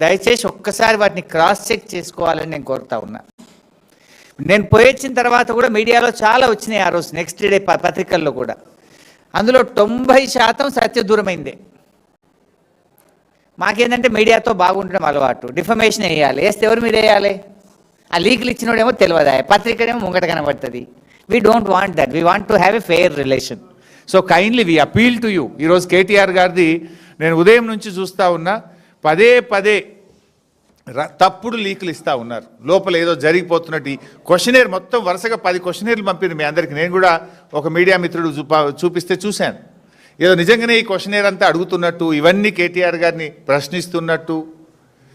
దయచేసి ఒక్కసారి వాటిని క్రాస్ చెక్ చేసుకోవాలని నేను కోరుతా ఉన్నా. నేను పోయొచ్చిన తర్వాత కూడా మీడియాలో చాలా వచ్చినాయి ఆ రోజు నెక్స్ట్ డే ప- పత్రికల్లో కూడా. అందులో తొంభై శాతం సత్యదూరమైందే మాకేంటంటే మీడియాతో బాగుండడం అలవాటు. డిఫమేషన్ వేయాలి. వేస్తే ఎవరు మీరు వేయాలి? ఆ లీకులు ఇచ్చినోడేమో తెలియదా? పత్రికనేమో ముంగట కనబడుతుంది. We don't want that we want to have a fair relation so kindly we appeal to you ఈరోజు కేటీఆర్ గారిది నేను ఉదయం నుంచి చూస్తూ ఉన్నా. పదే పదే ర- తప్పుడు లీకులు ఇస్తూ ఉన్నారు. లోపల ఏదో జరిగిపోతున్నట్టు క్వశ్చనేర్ మొత్తం వరుసగా పది క్వశ్చనేర్లు పంపింది మీ అందరికి. నేను కూడా ఒక మీడియా మిత్రుడు చూపా చూపిస్తే చూశాను. ఏదో నిజంగానే ఈ క్వశ్చనేర్ అంతా అడుగుతున్నట్టు ఇవన్నీ కేటీఆర్ గారిని ప్రశ్నిస్తున్నట్టు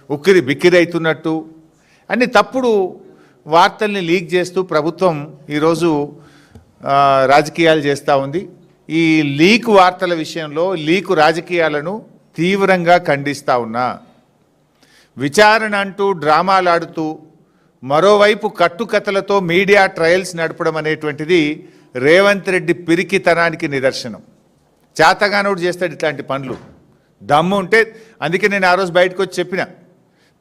ఉక్కిరి బిక్కిరి అవుతున్నట్టు అన్ని తప్పుడు వార్తల్ని లీక్ చేస్తూ ప్రభుత్వం ఈరోజు రాజకీయాలు చేస్తూ ఉంది. ఈ లీక్ వార్తల విషయంలో లీకు రాజకీయాలను తీవ్రంగా ఖండిస్తూ ఉన్నా. విచారణ అంటూ డ్రామాలాడుతూ మరోవైపు కట్టుకథలతో మీడియా ట్రయల్స్ నడపడం అనేటువంటిది రేవంత్ రెడ్డి పిరికితనానికి నిదర్శనం. చేతగానోడు చేస్తాడు ఇట్లాంటి పనులు. దమ్ము ఉంటే అందుకే నేను ఆ రోజు బయటకు వచ్చి చెప్పిన.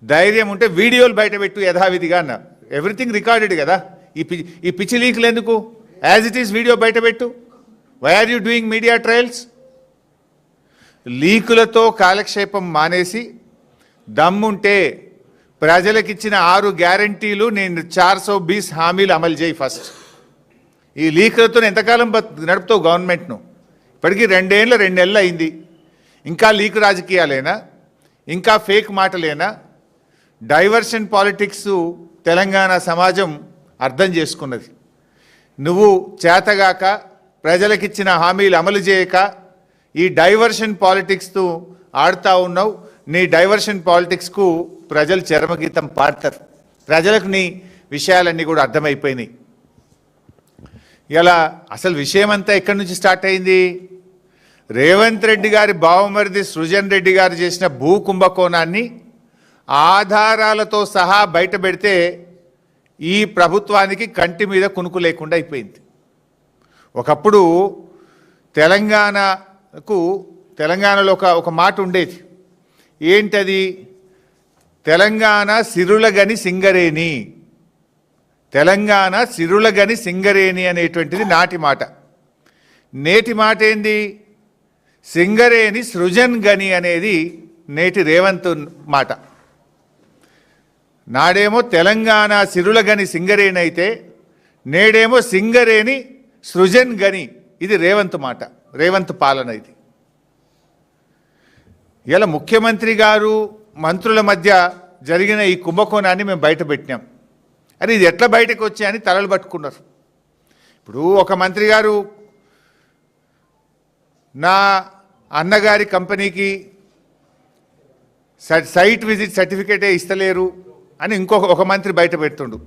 ధైర్యం ఉంటే వీడియోలు బయట పెట్టు యథావిధిగా అన్న. ఎవ్రీథింగ్ రికార్డెడ్ కదా. ఈ పి ఈ పిచ్చి లీకులు ఎందుకు? యాజ్ ఇట్ ఈస్ వీడియో బయట పెట్టు. Why are you doing media trials లీకులతో కాలక్షేపం మానేసి దమ్ముంటే ప్రజలకిచ్చిన ఆరు గ్యారంటీలు నేను చార్ సో బీస్ హామీలు అమలు చేయి ఫస్ట్. ఈ లీకులతో ఎంతకాలం నడుపుతావు గవర్నమెంట్ను? ఇప్పటికీ రెండేళ్ళు రెండు నెలలు అయింది. ఇంకా లీక్ రాజకీయాలేనా? ఇంకా ఫేక్ మాటలేనా? డైవర్షన్ పాలిటిక్స్ తెలంగాణ సమాజం అర్థం చేసుకున్నది. నువ్వు చేతగాక ప్రజలకిచ్చిన హామీలు అమలు చేయక ఈ డైవర్షన్ పాలిటిక్స్తో ఆడుతూ ఉన్నావు. నీ డైవర్షన్ పాలిటిక్స్కు ప్రజలు చరమగీతం పాడతారు. ప్రజలకు నీ విషయాలన్నీ కూడా అర్థమైపోయినాయి. ఇలా అసలు విషయం అంతా ఎక్కడి నుంచి స్టార్ట్ అయింది? రేవంత్ రెడ్డి గారి బావమరిది సృజన్ రెడ్డి గారు చేసిన భూ కుంభకోణాన్ని ఆధారాలతో సహా బయట పెడితే ఈ ప్రభుత్వానికి కంటి మీద కునుకు లేకుండా అయిపోయింది. ఒకప్పుడు తెలంగాణ కు తెలంగాణలో ఒక ఒక మాట ఉండేది. ఏంటది? తెలంగాణ సిరులగని సింగరేణి. తెలంగాణ సిరులగని సింగరేణి అనేటువంటిది నాటి మాట. నేటి మాట ఏంది? సింగరేణి సృజన్ గని అనేది నేటి రేవంత్ మాట. నాడేమో తెలంగాణ సిరులగని సింగరేణి అయితే నేడేమో సింగరేణి సృజన్ గని. ఇది రేవంత్ మాట. రేవంత్ పాలన ఇది. ఇలా ముఖ్యమంత్రి గారు మంత్రుల మధ్య జరిగిన ఈ కుంభకోణాన్ని మేము బయట పెట్టినాం. అని ఇది ఎట్లా బయటకు వచ్చాయని తలలు పట్టుకున్నారు. ఇప్పుడు ఒక మంత్రి గారు నా అన్నగారి కంపెనీకి స- సైట్ విజిట్ సర్టిఫికేటే ఇస్తలేరు అని ఇంకొక ఒక మంత్రి బయట పెడుతుండు.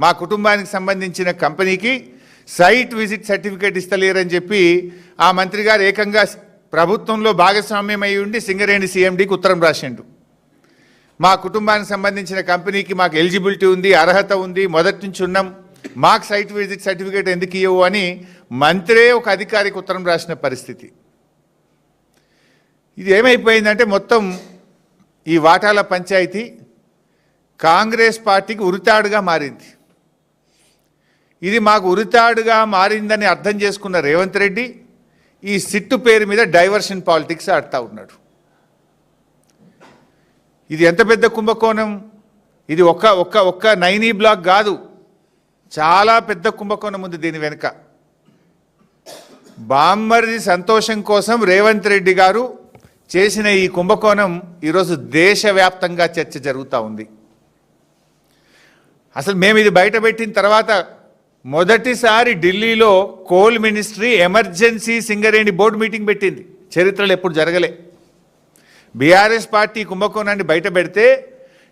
మా కుటుంబానికి సంబంధించిన కంపెనీకి సైట్ విజిట్ సర్టిఫికేట్ ఇస్తలేరని చెప్పి ఆ మంత్రి గారు ఏకంగా ప్రభుత్వంలో భాగస్వామ్యం అయి ఉండి సింగరేణి సీఎండీకి ఉత్తరం రాసిండు. మా కుటుంబానికి సంబంధించిన కంపెనీకి మాకు ఎలిజిబిలిటీ ఉంది అర్హత ఉంది మొదటి నుంచి ఉన్నాం. మాకు సైట్ విజిట్ సర్టిఫికేట్ ఎందుకు ఇవ్వవు అని మంత్రే ఒక అధికారికి ఉత్తరం రాసిన పరిస్థితి. ఇది ఏమైపోయిందంటే మొత్తం ఈ వాటాల పంచాయతీ కాంగ్రెస్ పార్టీకి ఉరితాడుగా మారింది. ఇది మాకు ఉరితాడుగా మారిందని అర్థం చేసుకున్న రేవంత్ రెడ్డి ఈ సిట్టు పేరు మీద డైవర్షన్ పాలిటిక్స్ ఆడుతూ ఉన్నాడు. ఇది ఎంత పెద్ద కుంభకోణం? ఇది ఒక్క ఒక్క ఒక్క నైనీ బ్లాక్ కాదు. చాలా పెద్ద కుంభకోణం ఉంది దీని వెనుక. బామ్మర్ది సంతోషం కోసం రేవంత్ రెడ్డి గారు చేసిన ఈ కుంభకోణం ఈరోజు దేశవ్యాప్తంగా చర్చ జరుగుతూ ఉంది. అసలు మేము ఇది బయటపెట్టిన తర్వాత మొదటిసారి ఢిల్లీలో coal ministry emergency Singareni board meeting పెట్టింది. చరిత్రలో ఎప్పుడు జరగలే. బీఆర్ఎస్ పార్టీ కుంభకోణాన్ని బయట పెడితే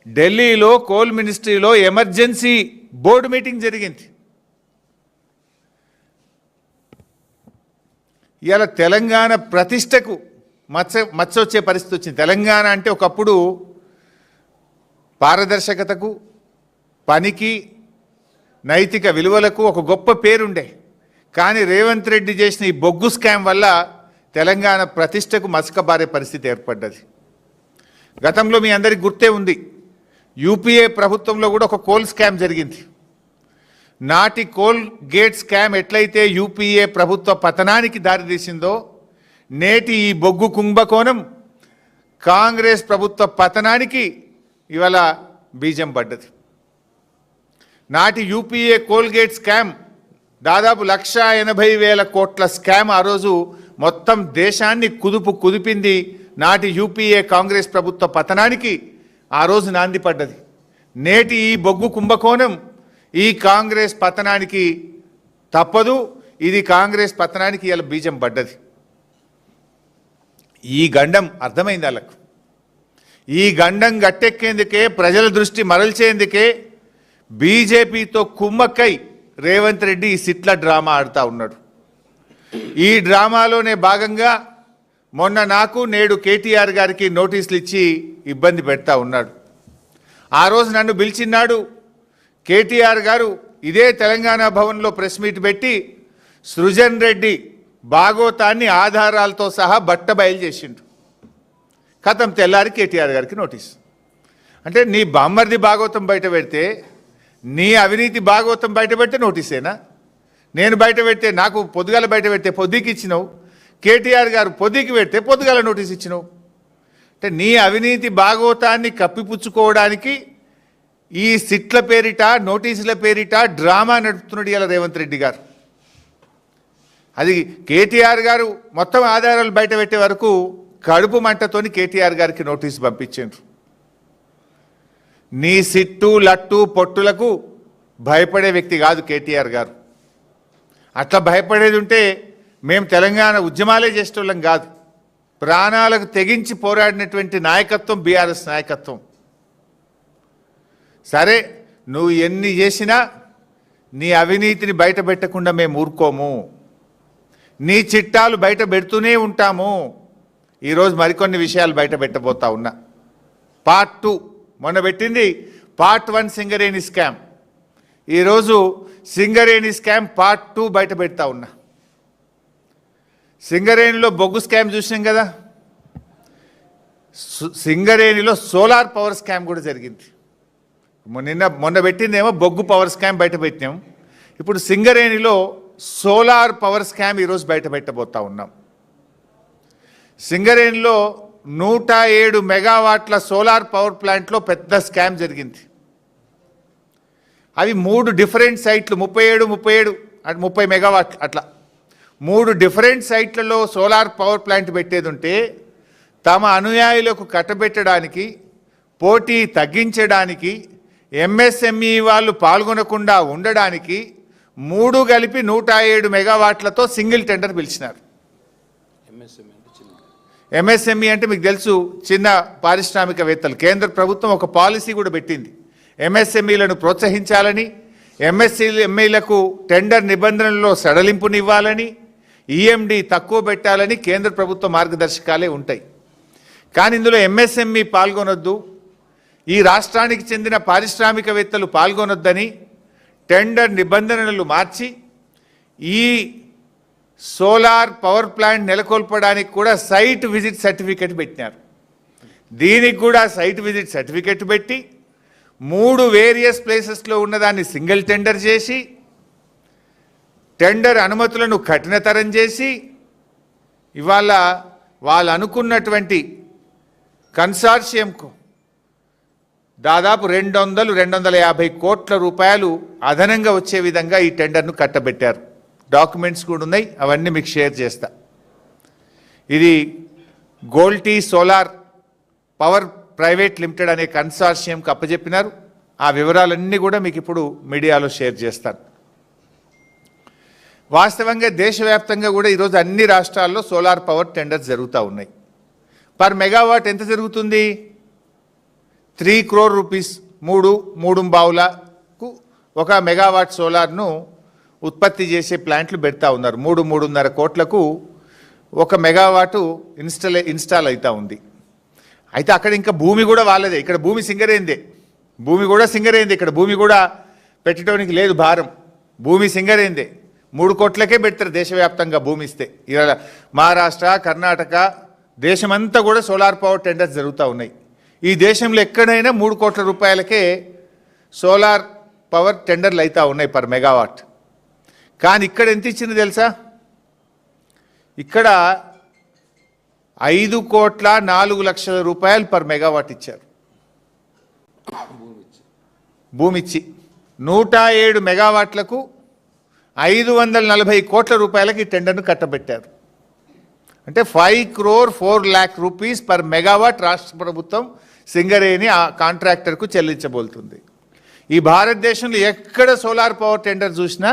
ఢిల్లీలో కోల్ మినిస్ట్రీలో ఎమర్జెన్సీ బోర్డు మీటింగ్ జరిగింది. ఇలా తెలంగాణ ప్రతిష్టకు మచ్చ మచ్చ వచ్చే పరిస్థితి వచ్చింది. తెలంగాణ అంటే ఒకప్పుడు పారదర్శకతకు పనికి నైతిక విలువలకు ఒక గొప్ప పేరుండే. కానీ రేవంత్ రెడ్డి చేసిన ఈ బొగ్గు స్కామ్ వల్ల తెలంగాణ ప్రతిష్టకు మసకబారే పరిస్థితి ఏర్పడ్డది. గతంలో మీ అందరికి గుర్తే ఉంది. యూపీఏ ప్రభుత్వంలో కూడా ఒక కోల్ స్కామ్ జరిగింది. నాటి కోల్ గేట్ స్కామ్ ఎట్లయితే యూపీఏ ప్రభుత్వ పతనానికి దారితీసిందో నేటి ఈ బొగ్గు కుంభకోణం కాంగ్రెస్ ప్రభుత్వ పతనానికి ఇవాళ బీజం పడ్డది. నాటి యూపీఏ కోల్గేట్ స్కామ్ దాదాపు లక్ష ఎనభై వేల కోట్ల స్కామ్ ఆ రోజు మొత్తం దేశాన్ని కుదుపు కుదిపింది నాటి యూపీఏ కాంగ్రెస్ ప్రభుత్వ పతనానికి. ఆ రోజు నాంది పడ్డది. నేటి ఈ బొగ్గు కుంభకోణం ఈ కాంగ్రెస్ పతనానికి తప్పదు ఇది కాంగ్రెస్ పతనానికి ఇలా బీజం పడ్డది. ఈ గండం అర్థమైంది వాళ్ళకు ఈ గండం గట్టెక్కేందుకే ప్రజల దృష్టి మరల్చేందుకే బీజేపీతో కుమ్మక్కై రేవంత్ రెడ్డి ఈ సిట్ల డ్రామా ఆడుతూ ఉన్నాడు. ఈ డ్రామాలోనే భాగంగా మొన్న నాకు నేడు కేటీఆర్ గారికి నోటీసులు ఇచ్చి ఇబ్బంది పెడతా ఉన్నాడు. ఆ రోజు నన్ను పిలిచిన్నాడు. కేటీఆర్ గారు ఇదే తెలంగాణ భవన్లో ప్రెస్ మీట్ పెట్టి సృజన్ రెడ్డి భాగోతాన్ని ఆధారాలతో సహా బట్ట బయలు చేసిండు. కథం తెల్లారి కేటీఆర్ గారికి నోటీస్. అంటే నీ బామ్మర్ది భాగవతం బయట పెడితే నీ అవినీతి భాగవతం బయటపెడితే నోటీసేనా? నేను బయట పెడితే నాకు పొద్దుగాల బయట పెడితే పొద్దుకి ఇచ్చినావు. కేటీఆర్ గారు పొద్దుకి పెడితే పొద్దుగాల నోటీస్ ఇచ్చినావు. అంటే నీ అవినీతి భాగవతాన్ని కప్పిపుచ్చుకోవడానికి ఈ సిట్ల పేరిట నోటీసుల పేరిట డ్రామా నడుపుతున్నాడు ఇలా రేవంత్ రెడ్డి గారు. అది కేటీఆర్ గారు మొత్తం ఆధారాలు బయట పెట్టే వరకు కడుపు మంటతోని కేటీఆర్ గారికి నోటీస్ పంపించారు నీ సిట్టు లట్టు పొట్టులకు భయపడే వ్యక్తి కాదు కేటీఆర్ గారు. అట్లా భయపడేది ఉంటే మేము తెలంగాణ ఉద్యమాలే చేసేటోళ్ళం కాదు. ప్రాణాలకు తెగించి పోరాడినటువంటి నాయకత్వం బీఆర్ఎస్ నాయకత్వం. సరే నువ్వు ఎన్ని చేసినా నీ అవినీతిని బయట పెట్టకుండా మేము ఊరుకోము. నీ చిట్టాలు బయట పెడుతూనే ఉంటాము. ఈరోజు మరికొన్ని విషయాలు బయట పెట్టబోతా ఉన్నా. Part two. మొన్న పెట్టింది పార్ట్ వన్ సింగరేణి స్కామ్. ఈరోజు సింగరేణి స్కామ్ పార్ట్ టూ బయట పెడతా ఉన్నా. సింగరేణిలో బొగ్గు స్కామ్ చూసినాం కదా? సింగరేణిలో సోలార్ పవర్ స్కామ్ కూడా జరిగింది. నిన్న మొన్న పెట్టిందేమో బొగ్గు పవర్ స్కామ్ బయట పెట్టినాం. ఇప్పుడు సింగరేణిలో సోలార్ పవర్ స్కామ్ ఈరోజు బయట పెట్టబోతా ఉన్నాం. సింగరేణిలో నూట ఏడు మెగావాట్ల సోలార్ పవర్ ప్లాంట్లో పెద్ద స్కామ్ జరిగింది. అవి మూడు డిఫరెంట్ సైట్లు ముప్పై ఏడు ముప్పై ఏడు అంటే ముప్పై మెగావాట్ అట్లా. మూడు డిఫరెంట్ సైట్లలో సోలార్ పవర్ ప్లాంట్ పెట్టేది ఉంటే తమ అనుయాయులకు కట్టబెట్టడానికి పోటీ తగ్గించడానికి ఎంఎస్ఎంఈ వాళ్ళు పాల్గొనకుండా ఉండడానికి మూడు కలిపి నూట ఏడు మెగావాట్లతో సింగిల్ టెండర్ పిలిచినారు. ఎంఎస్ఎంఈ. ఎంఎస్ఎంఈ అంటే మీకు తెలుసు చిన్న పారిశ్రామికవేత్తలు. కేంద్ర ప్రభుత్వం ఒక పాలసీ కూడా పెట్టింది. ఎంఎస్ఎంఈలను ప్రోత్సహించాలని ఎంఎస్సీ ఎంఈలకు టెండర్ నిబంధనల్లో సడలింపునివ్వాలని ఈఎండి తక్కువ పెట్టాలని కేంద్ర ప్రభుత్వ మార్గదర్శకాలే ఉంటాయి. కానీ ఇందులో ఎంఎస్ఎంఈ పాల్గొనొద్దు. ఈ రాష్ట్రానికి చెందిన పారిశ్రామికవేత్తలు పాల్గొనొద్దని టెండర్ నిబంధనలు మార్చి ఈ సోలార్ పవర్ ప్లాంట్ నెలకొల్పడానికి కూడా సైట్ విజిట్ సర్టిఫికెట్ పెట్టినారు. దీనికి కూడా సైట్ విజిట్ సర్టిఫికెట్ పెట్టి మూడు వేరియస్ ప్లేసెస్లో ఉన్నదాన్ని సింగిల్ టెండర్ చేసి టెండర్ అనుమతులను కఠినతరం చేసి ఇవాళ వాళ్ళు అనుకున్నటువంటి కన్సార్షియంకు దాదాపు రెండు వందలు రెండు వందల యాభై కోట్ల రూపాయలు అదనంగా వచ్చే విధంగా ఈ టెండర్ను కట్టబెట్టారు. డాక్యుమెంట్స్ కూడా ఉన్నాయి అవన్నీ మీకు షేర్ చేస్తా. ఇది Golti solar power private limited అనే కన్సార్షియంకి అప్పజెప్పినారు. ఆ వివరాలన్నీ కూడా మీకు ఇప్పుడు మీడియాలో షేర్ చేస్తాను. వాస్తవంగా దేశవ్యాప్తంగా కూడా ఈరోజు అన్ని రాష్ట్రాల్లో సోలార్ పవర్ టెండర్స్ జరుగుతూ ఉన్నాయి. పర్ మెగావాట్ ఎంత జరుగుతుంది? త్రీ క్రోర్ రూపీస్ మూడు మూడు బావులకు ఒక మెగావాట్ సోలార్ను ఉత్పత్తి చేసే ప్లాంట్లు పెడతా ఉన్నారు. మూడు మూడున్నర కోట్లకు ఒక మెగావాటు ఇన్స్టల్ ఇన్స్టాల్ అవుతా ఉంది. అయితే అక్కడ ఇంకా భూమి కూడా వాళ్ళదే ఇక్కడ భూమి సింగరేందే. భూమి కూడా సింగరేందే. ఇక్కడ భూమి కూడా పెట్టడానికి లేదు భారం. భూమి సింగరేందే. మూడు కోట్లకే పెడతారు దేశవ్యాప్తంగా భూమి ఇస్తే. ఇవాళ మహారాష్ట్ర కర్ణాటక దేశమంతా కూడా సోలార్ పవర్ టెండర్స్ జరుగుతూ ఉన్నాయి. ఈ దేశంలో ఎక్కడైనా మూడు కోట్ల రూపాయలకే సోలార్ పవర్ టెండర్లు అవుతూ ఉన్నాయి పర్ మెగావాట్. కానీ ఇక్కడ ఎంత ఇచ్చింది తెలుసా? ఇక్కడ ఐదు కోట్ల నాలుగు లక్షల రూపాయలు పర్ మెగావాట్ ఇచ్చారు. భూమిచ్చి. నూట ఏడు మెగావాట్లకు ఐదు వందల నలభై కోట్ల రూపాయలకి ఈ టెండర్ను కట్టబెట్టారు. అంటే five crore four lakh rupees per megawatt రాష్ట్ర ప్రభుత్వం సింగరేణి ఆ కాంట్రాక్టర్కు చెల్లించబోతుంది ఈ భారతదేశంలో ఎక్కడ సోలార్ పవర్ టెండర్ చూసినా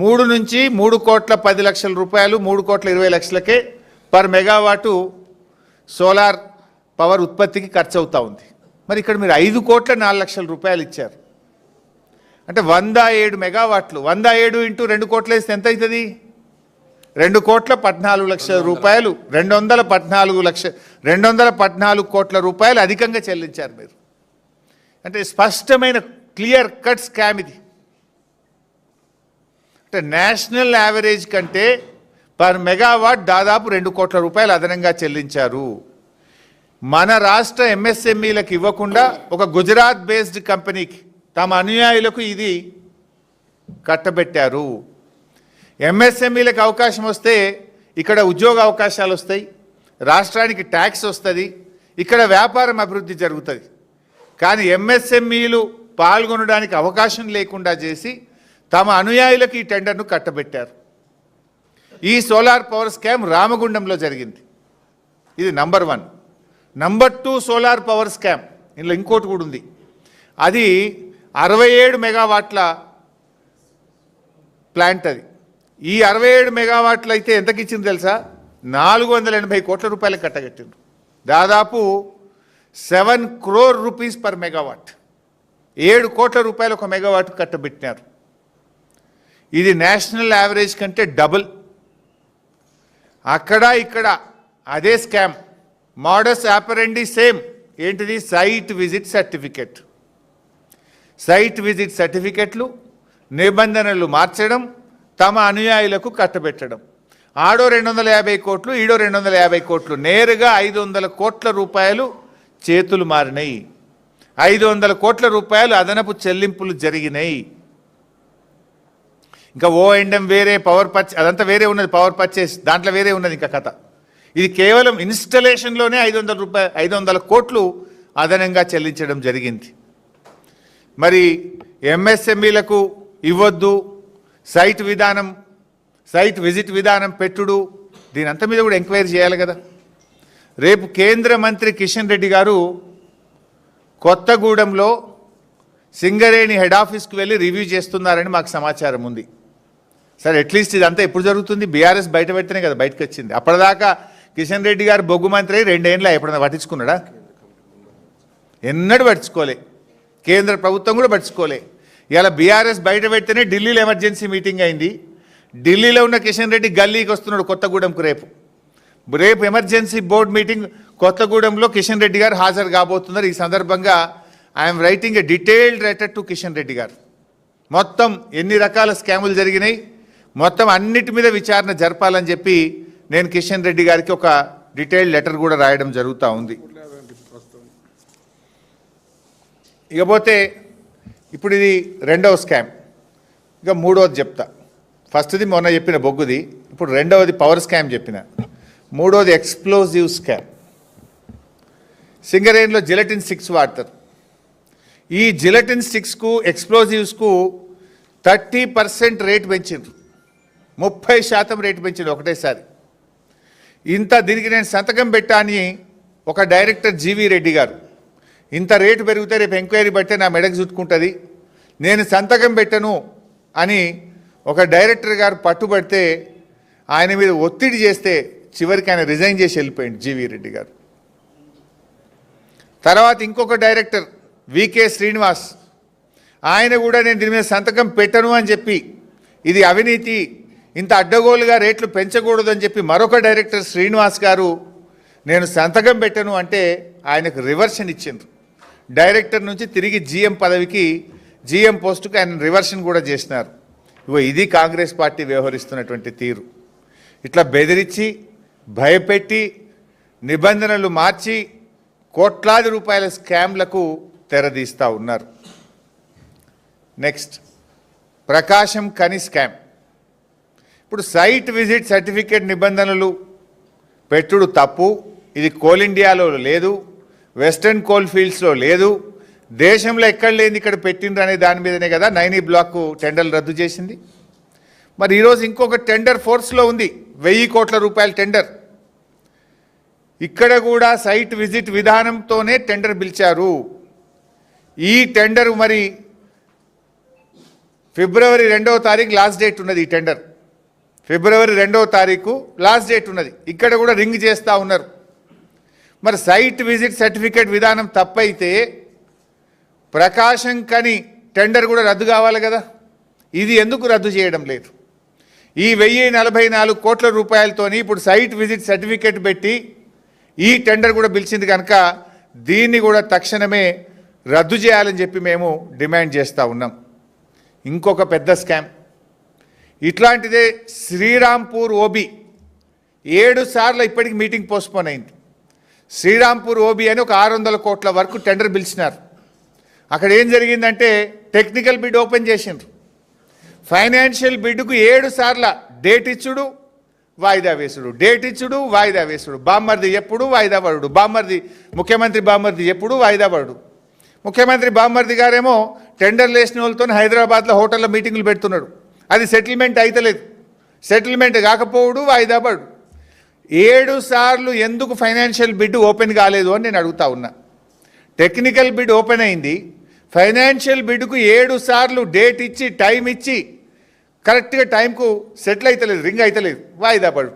మూడు నుంచి మూడు కోట్ల పది లక్షల రూపాయలు మూడు కోట్ల ఇరవై లక్షలకే పర్ మెగావాటు సోలార్ పవర్ ఉత్పత్తికి ఖర్చు అవుతా ఉంది. మరి ఇక్కడ మీరు ఐదు కోట్ల నాలుగు లక్షల రూపాయలు ఇచ్చారు. అంటే వంద ఏడు మెగావాట్లు వంద ఏడు ఇంటూ రెండు కోట్లు వేస్తే ఎంత అవుతుంది రెండు కోట్ల పద్నాలుగు లక్షల రూపాయలు రెండు వందల పద్నాలుగు లక్ష రెండు వందల పద్నాలుగు కోట్ల రూపాయలు అధికంగా చెల్లించారు మీరు. అంటే స్పష్టమైన క్లియర్ కట్ స్కామ్ ఇది. అంటే నేషనల్ యావరేజ్ కంటే పర్ మెగావాట్ దాదాపు రెండు కోట్ల రూపాయలు అదనంగా చెల్లించారు. మన రాష్ట్ర ఎంఎస్ఎంఈలకు ఇవ్వకుండా ఒక గుజరాత్ బేస్డ్ కంపెనీకి తమ అనుయాయులకు ఇది కట్టబెట్టారు. ఎంఎస్ఎంఈలకు అవకాశం వస్తే ఇక్కడ ఉద్యోగ అవకాశాలు వస్తాయి రాష్ట్రానికి ట్యాక్స్ వస్తుంది ఇక్కడ వ్యాపారం అభివృద్ధి జరుగుతుంది. కానీ ఎంఎస్ఎంఈలు పాల్గొనడానికి అవకాశం లేకుండా చేసి తమ అనుయాయులకు ఈ టెండర్ను కట్టబెట్టారు. ఈ సోలార్ పవర్ స్కామ్ రామగుండంలో జరిగింది. ఇది number one. Number two solar power scam ఇందులో ఇంకోటి కూడా ఉంది. అది అరవై ఏడు మెగావాట్ల ప్లాంట్ అది. ఈ అరవై ఏడు మెగావాట్లు అయితే ఎంతకి ఇచ్చింది తెలుసా? నాలుగు వందల ఎనభై కోట్ల రూపాయలకు కట్టగట్టిండ్రు. దాదాపు seven crore rupees per megawatt. ఏడు కోట్ల రూపాయలు ఒక మెగావాట్ కట్టబెట్టినారు. ఇది నేషనల్ యావరేజ్ కంటే డబుల్. అక్కడ ఇక్కడ అదే స్కామ్. Modus operandi same. ఏంటిది? Site visit certificate. Site visit సర్టిఫికెట్లు నిబంధనలు మార్చడం తమ అనుయాయులకు కట్టబెట్టడం. ఆడో రెండు వందల యాభై కోట్లు ఈడో రెండు వందల యాభై కోట్లు. నేరుగా ఐదు వందల కోట్ల రూపాయలు చేతులు మారినాయి. ఐదు వందల కోట్ల రూపాయలు అదనపు చెల్లింపులు జరిగినాయి. ఇంకా ఓ ఎండం వేరే పవర్ పర్చే అదంతా వేరే ఉన్నది పవర్ పర్చేస్ దాంట్లో వేరే ఉన్నది ఇంకా కథ. ఇది కేవలం ఇన్స్టలేషన్లోనే ఐదు వందల రూపాయలు ఐదు వందల కోట్లు అదనంగా చెల్లించడం జరిగింది. మరి ఎంఎస్ఎంఈలకు ఇవ్వద్దు సైట్ విధానం సైట్ విజిట్ విధానం పెట్టుడు దీని అంత మీద కూడా ఎంక్వైరీ చేయాలి కదా. రేపు కేంద్ర మంత్రి కిషన్ రెడ్డి గారు కొత్తగూడెంలో సింగరేణి హెడ్ ఆఫీస్కి వెళ్ళి రివ్యూ చేస్తున్నారని మాకు సమాచారం ఉంది. సరే అట్లీస్ట్ ఇదంతా ఎప్పుడు జరుగుతుంది? బీఆర్ఎస్ బయట పెడితేనే కదా బయటకు వచ్చింది అప్పటిదాకా కిషన్ రెడ్డి గారు బొగ్గు మంత్రి అయి రెండేళ్ళ ఎప్పుడైనా పట్టించుకున్నాడా? ఎన్నడూ పట్టించుకోలే. కేంద్ర ప్రభుత్వం కూడా పట్టించుకోలే. ఇలా బీఆర్ఎస్ బయట పెడితేనే ఢిల్లీలో ఎమర్జెన్సీ మీటింగ్ అయింది. ఢిల్లీలో ఉన్న కిషన్ రెడ్డి గల్లీకి వస్తున్నాడు కొత్తగూడెంకు రేపు. రేపు ఎమర్జెన్సీ బోర్డు మీటింగ్ కొత్తగూడెంలో కిషన్ రెడ్డి గారు హాజరు కాబోతున్నారు. ఈ సందర్భంగా I'm writing a detailed letter to Kishan Reddy గారు. మొత్తం ఎన్ని రకాల స్కాములు జరిగినాయి? మొత్తం అన్నిటి మీద విచారణ జరపాలని చెప్పి నేను కిషన్ రెడ్డి గారికి ఒక డీటెయిల్డ్ లెటర్ కూడా రాయడం జరుగుతూ ఉంది. ఇకపోతే ఇప్పుడు ఇది రెండవ స్కామ్. ఇక మూడవది చెప్తా. ఫస్ట్ది మొన్న చెప్పిన బొగ్గుది ఇప్పుడు రెండవది పవర్ స్కామ్ చెప్పిన. మూడవది ఎక్స్ప్లోజివ్ స్కామ్. సింగరేన్లో జిలటిన్ సిక్స్ వాడతారు. ఈ జిలటిన్ స్టిక్స్కు ఎక్స్ప్లోజివ్స్కు థర్టీ పర్సెంట్ రేట్ పెంచిండ్రు. ముప్పై శాతం రేటు పెంచింది ఒకటేసారి. ఇంత దీనికి నేను సంతకం పెట్టా అని ఒక డైరెక్టర్ జీవి రెడ్డి గారు ఇంత రేటు పెరిగితే రేపు ఎంక్వైరీ పడితే నా మెడకు చుట్టుకుంటుంది నేను సంతకం పెట్టను అని ఒక డైరెక్టర్ గారు పట్టుబడితే ఆయన మీద ఒత్తిడి చేస్తే చివరికి ఆయన రిజైన్ చేసి వెళ్ళిపోయింది జీవి రెడ్డి గారు. తర్వాత ఇంకొక డైరెక్టర్ వికే శ్రీనివాస్ ఆయన కూడా నేను దీని మీద సంతకం పెట్టను అని చెప్పి ఇది అవినీతి ఇంత అడ్డగోలుగా రేట్లు పెంచకూడదని చెప్పి మరొక డైరెక్టర్ శ్రీనివాస్ గారు నేను సంతకం పెట్టను అంటే ఆయనకు రివర్షన్ ఇచ్చిండ్రు. డైరెక్టర్ నుంచి తిరిగి జీఎం పదవికి జీఎం పోస్టుకు ఆయన రివర్షన్ కూడా చేసినారు. ఇగో ఇది కాంగ్రెస్ పార్టీ వ్యవహరిస్తున్నటువంటి తీరు. ఇట్లా బెదిరించి భయపెట్టి నిబంధనలు మార్చి కోట్లాది రూపాయల స్కామ్లకు తెరదీస్తూ ఉన్నారు. నెక్స్ట్ ప్రకాశం కని స్కామ్. ఇప్పుడు సైట్ విజిట్ సర్టిఫికేట్ నిబంధనలు పెట్టుడు తప్పు ఇది కోల్ ఇండియాలో లేదు వెస్టర్న్ కోల్ ఫీల్డ్స్లో లేదు దేశంలో ఎక్కడ లేని ఇక్కడ పెట్టిండ్రు అనే దాని మీదనే కదా నైనీ బ్లాక్ టెండర్లు రద్దు చేసింది. మరి ఈరోజు ఇంకొక టెండర్ ఫోర్స్లో ఉంది వెయ్యి కోట్ల రూపాయల టెండర్. ఇక్కడ కూడా సైట్ విజిట్ విధానంతోనే టెండర్ పిలిచారు. ఈ టెండర్ మరి ఫిబ్రవరి రెండవ తారీఖు లాస్ట్ డేట్ ఉన్నది ఈ టెండర్. ఫిబ్రవరి రెండవ తారీఖు లాస్ట్ డేట్ ఉన్నది. ఇక్కడ కూడా రింగ్ చేస్తూ ఉన్నారు. మరి సైట్ విజిట్ సర్టిఫికేట్ విధానం తప్పైతే ప్రకాశం కని టెండర్ కూడా రద్దు కావాలి కదా? ఇది ఎందుకు రద్దు చేయడం లేదు? ఈ వెయ్యి నలభై నాలుగు కోట్ల రూపాయలతోని ఇప్పుడు సైట్ విజిట్ సర్టిఫికేట్ పెట్టి ఈ టెండర్ కూడా పిలిచింది కనుక దీన్ని కూడా తక్షణమే రద్దు చేయాలని చెప్పి మేము డిమాండ్ చేస్తూ ఉన్నాం. ఇంకొక పెద్ద స్కామ్ ఇట్లాంటిదే శ్రీరాంపూర్ ఓబీ ఏడు సార్లు ఇప్పటికి మీటింగ్ పోస్ట్పోన్ అయింది. శ్రీరాంపూర్ ఓబీ అని ఒక ఆరు వందల కోట్ల వరకు టెండర్ పిలిచినారు. అక్కడ ఏం జరిగిందంటే టెక్నికల్ బిడ్ ఓపెన్ చేసిండ్రు. ఫైనాన్షియల్ బిడ్కు ఏడు సార్ల డేట్ ఇచ్చుడు వాయిదా వేసుడు. డేట్ ఇచ్చుడు వాయిదా వేసుడు. బామ్మర్ది ఎప్పుడు వాయిదా పడుడు. బామ్మర్ది ముఖ్యమంత్రి బామ్మర్ది ఎప్పుడు వాయిదా పడుడు. ముఖ్యమంత్రి బామ్మర్ది గారేమో టెండర్ లేసిన వాళ్ళతో హైదరాబాద్లో హోటల్లో మీటింగులు పెడుతున్నాడు. అది సెటిల్మెంట్ అయితలేదు. సెటిల్మెంట్ కాకపోవుడు వాయిదా పడు ఏడు సార్లు ఎందుకు ఫైనాన్షియల్ బిడ్ ఓపెన్ కాలేదు అని నేను అడుగుతా ఉన్నా. టెక్నికల్ బిడ్ ఓపెన్ అయింది. ఫైనాన్షియల్ బిడ్కు ఏడు సార్లు డేట్ ఇచ్చి టైం ఇచ్చి కరెక్ట్గా టైంకు సెటిల్ అవుతలేదు రింగ్ అవుతలేదు వాయిదా పడు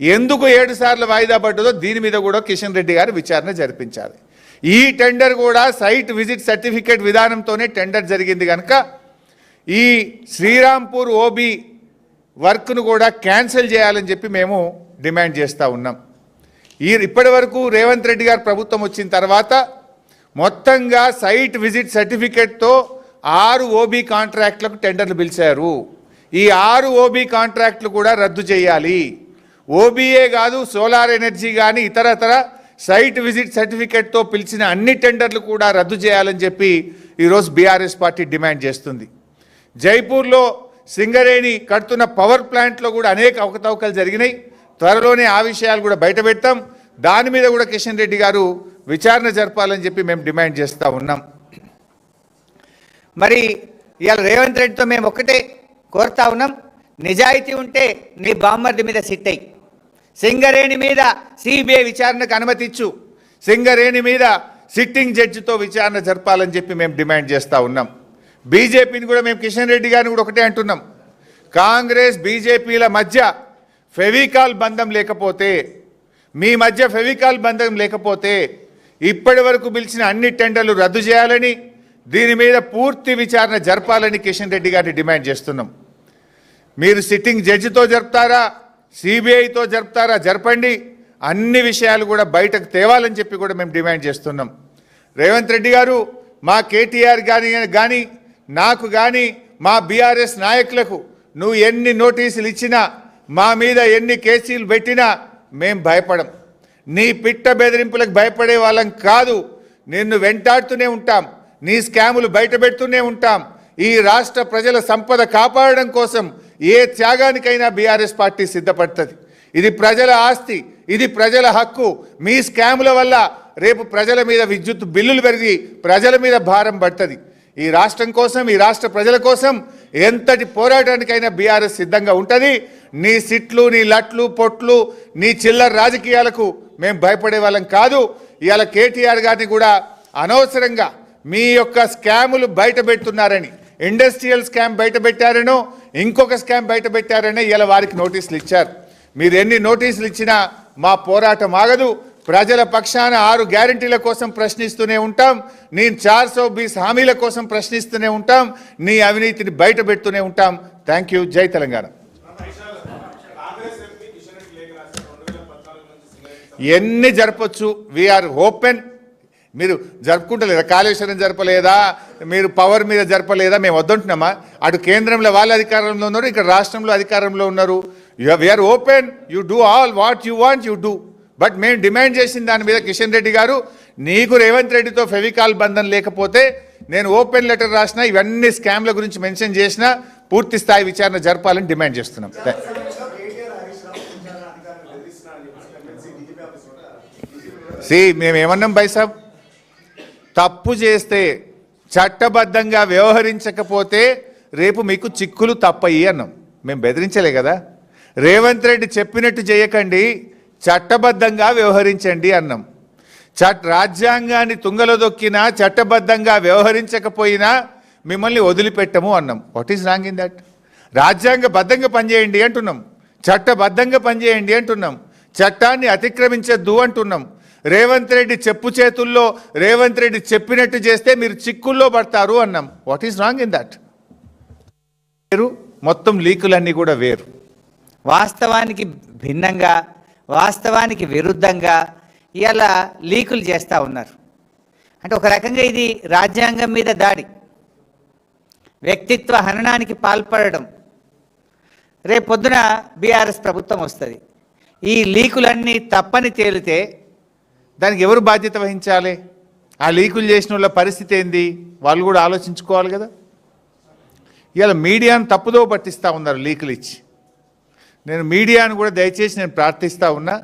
ఎందుకు ఏడు సార్లు వాయిదా పడ్డదో దీని మీద కూడా కిషన్ రెడ్డి గారు విచారణ జరిపించాలి. ఈ టెండర్ కూడా సైట్ విజిట్ సర్టిఫికేట్ విధానంతోనే టెండర్ జరిగింది కనుక ఈ శ్రీరాంపూర్ ఓబీ వర్క్ను కూడా క్యాన్సిల్ చేయాలని చెప్పి మేము డిమాండ్ చేస్తూ ఉన్నాం. ఈ ఇప్పటి వరకు రేవంత్ రెడ్డి గారు ప్రభుత్వం వచ్చిన తర్వాత మొత్తంగా సైట్ విజిట్ సర్టిఫికేట్తో ఆరు ఓబీ కాంట్రాక్ట్లకు టెండర్లు పిలిచారు. ఈ ఆరు ఓబీ కాంట్రాక్ట్లు కూడా రద్దు చేయాలి. ఓబీఏ కాదు సోలార్ ఎనర్జీ కానీ ఇతరతర సైట్ విజిట్ సర్టిఫికేట్తో పిలిచిన అన్ని టెండర్లు కూడా రద్దు చేయాలని చెప్పి ఈరోజు బీఆర్ఎస్ పార్టీ డిమాండ్ చేస్తుంది. జైపూర్లో సింగరేణి కడుతున్న పవర్ ప్లాంట్లో కూడా అనేక అవకతవకలు జరిగినాయి. త్వరలోనే ఆ విషయాలు కూడా బయట పెడతాం. దాని మీద కూడా కిషన్ రెడ్డి గారు విచారణ జరపాలని చెప్పి మేము డిమాండ్ చేస్తూ ఉన్నాం. మరి ఇవాళ రేవంత్ రెడ్డితో మేము ఒక్కటే కోరుతా ఉన్నాం. నిజాయితీ ఉంటే నీ బామ్మర్ది మీద సిట్ అయ్యి సింగరేణి మీద సిబిఐ విచారణకు అనుమతిచ్చు. సింగరేణి మీద సిట్టింగ్ జడ్జితో విచారణ జరపాలని చెప్పి మేము డిమాండ్ చేస్తూ ఉన్నాం. బీజేపీని కూడా మేము కిషన్ రెడ్డి గారిని కూడా ఒకటే అంటున్నాం. కాంగ్రెస్ బీజేపీల మధ్య ఫెవికాల్ బంధం లేకపోతే మీ మధ్య ఫెవికాల్ బంధం లేకపోతే ఇప్పటి వరకు పిలిచిన అన్ని టెండర్లు రద్దు చేయాలని దీని మీద పూర్తి విచారణ జరపాలని కిషన్ రెడ్డి గారిని డిమాండ్ చేస్తున్నాం. మీరు సిట్టింగ్ జడ్జితో జరుపుతారా సిబిఐతో జరుపుతారా జరపండి. అన్ని విషయాలు కూడా బయటకు తేవాలని చెప్పి కూడా మేము డిమాండ్ చేస్తున్నాం. రేవంత్ రెడ్డి గారు మా కేటీఆర్ కానీ కానీ నాకు కానీ మా బీఆర్ఎస్ నాయకులకు నువ్వు ఎన్ని నోటీసులు ఇచ్చినా మా మీద ఎన్ని కేసులు పెట్టినా మేం భయపడం. నీ పిట్ట బెదిరింపులకు భయపడే వాళ్ళం కాదు. నిన్ను వెంటాడుతూనే ఉంటాం. నీ స్కాములు బయటపెడుతూనే ఉంటాం. ఈ రాష్ట్ర ప్రజల సంపద కాపాడడం కోసం ఏ త్యాగానికైనా బీఆర్ఎస్ పార్టీ సిద్ధపడుతుంది. ఇది ప్రజల ఆస్తి ఇది ప్రజల హక్కు. మీ స్కాముల వల్ల రేపు ప్రజల మీద విద్యుత్ బిల్లులు పెరిగి ప్రజల మీద భారం పడుతుంది. ఈ రాష్ట్రం కోసం ఈ రాష్ట్ర ప్రజల కోసం ఎంతటి పోరాటానికైనా బీఆర్ఎస్ సిద్ధంగా ఉంటుంది. నీ సిట్లు నీ లట్లు పొట్లు నీ చిల్లర రాజకీయాలకు మేము భయపడే వాళ్ళం కాదు. ఇవాళ కేటీఆర్ గారిని కూడా అనవసరంగా మీ యొక్క స్కాములు బయట పెడుతున్నారని ఇండస్ట్రియల్ స్కామ్ బయట పెట్టారనో ఇంకొక స్కామ్ బయట పెట్టారనే ఇలా వారికి నోటీసులు ఇచ్చారు. మీరు ఎన్ని నోటీసులు ఇచ్చినా మా పోరాటం ఆగదు. ప్రజల పక్షాన ఆరు గ్యారంటీల కోసం ప్రశ్నిస్తూనే ఉంటాం నేను చార్ సో బీస్ హామీల కోసం ప్రశ్నిస్తూనే ఉంటాం నీ అవినీతిని బయట పెడుతూనే ఉంటాం. థ్యాంక్ యూ జై తెలంగాణ. ఎన్ని జరపచ్చు? వీఆర్ ఓపెన్ మీరు జరుపుకుంటలేదా? కాళేశ్వరం జరపలేదా? మీరు పవర్ మీద జరపలేదా? మేము వద్దంటున్నామా? అటు కేంద్రంలో వాళ్ళ అధికారంలో ఉన్నారు ఇక్కడ రాష్ట్రంలో అధికారంలో ఉన్నారు. We're open you do all what you want you do but మేము డిమాండ్ చేసిన దాని మీద కిషన్ రెడ్డి గారు నీకు రేవంత్ రెడ్డితో ఫెవికాల్ బంధం లేకపోతే నేను ఓపెన్ లెటర్ రాసిన ఇవన్నీ స్కామ్ల గురించి మెన్షన్ చేసిన పూర్తి స్థాయి విచారణ జరపాలని డిమాండ్ చేస్తున్నాం. సి మేమేమన్నాం బైసాబ్ తప్పు చేస్తే చట్టబద్ధంగా వ్యవహరించకపోతే రేపు మీకు చిక్కులు తప్పయి అన్నాం. మేము బెదిరించలే కదా. రేవంత్ రెడ్డి చెప్పినట్టు చేయకండి చట్టబద్ధంగా వ్యవహరించండి అన్నాం. చట్ రాజ్యాంగాన్ని తుంగలో దొక్కినా చట్టబద్ధంగా వ్యవహరించకపోయినా మిమ్మల్ని వదిలిపెట్టము అన్నాం. What is wrong in that రాజ్యాంగబద్ధంగా పనిచేయండి అంటున్నాం. చట్టబద్ధంగా పనిచేయండి అంటున్నాం. చట్టాన్ని అతిక్రమించద్దు అంటున్నాం. రేవంత్ రెడ్డి చెప్పు చేతుల్లో రేవంత్ రెడ్డి చెప్పినట్టు చేస్తే మీరు చిక్కుల్లో పడతారు అన్నాం. What is wrong in that వేరు మొత్తం లీకులన్నీ కూడా వేరు. వాస్తవానికి భిన్నంగా వాస్తవానికి విరుద్ధంగా ఇలా లీకులు చేస్తూ ఉన్నారు. అంటే ఒక రకంగా ఇది రాజ్యాంగం మీద దాడి. వ్యక్తిత్వ హననానికి పాల్పడడం. రేపు పొద్దున బీఆర్ఎస్ ప్రభుత్వం వస్తుంది. ఈ లీకులన్నీ తప్పని తేలితే దానికి ఎవరు బాధ్యత వహించాలి? ఆ లీకులు చేసిన వాళ్ళ పరిస్థితి ఏంది? వాళ్ళు కూడా ఆలోచించుకోవాలి కదా. ఇవాళ మీడియాను తప్పుదో పట్టిస్తూ ఉన్నారు లీకులు ఇచ్చి. నేను మీడియాను కూడా దయచేసి నేను ప్రార్థిస్తూ ఉన్నా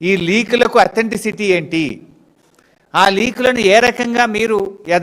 ఈ లీకులకు అథెంటిసిటీ ఏంటి? ఆ లీకులను ఏ రకంగా మీరు యథ